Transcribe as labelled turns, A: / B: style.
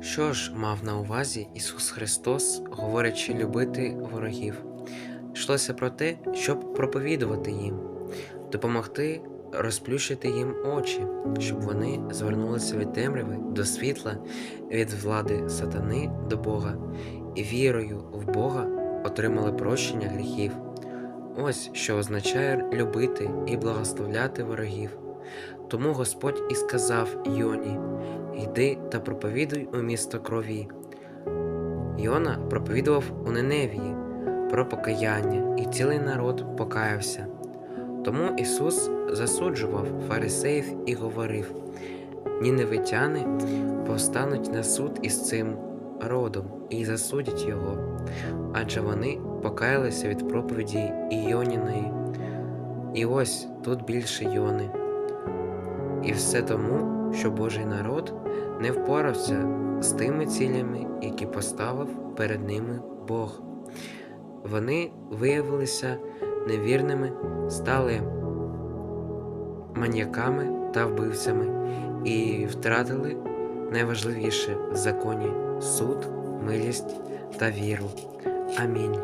A: Що ж мав на увазі Ісус Христос, говорячи любити ворогів? Йшлося про те, щоб проповідувати їм, допомогти розплющити їм очі, щоб вони звернулися від темряви до світла, від влади сатани до Бога, і вірою в Бога отримали прощення гріхів. Ось що означає любити і благословляти ворогів. Тому Господь і сказав Йоні: Йди та проповідуй у місто крові. Йона проповідував у Неневії про покаяння, і цілий народ покаявся. Тому Ісус засуджував фарисеїв і говорив: Ніневитяни повстануть на суд із цим родом і засудять його, адже вони покаялися від проповіді Іоніної. І ось тут більше Йони. І все тому, що Божий народ не впорався з тими цілями, які поставив перед ними Бог. Вони виявилися невірними, стали маньяками та вбивцями і втратили найважливіше в законі суд, милість та віру. Амінь.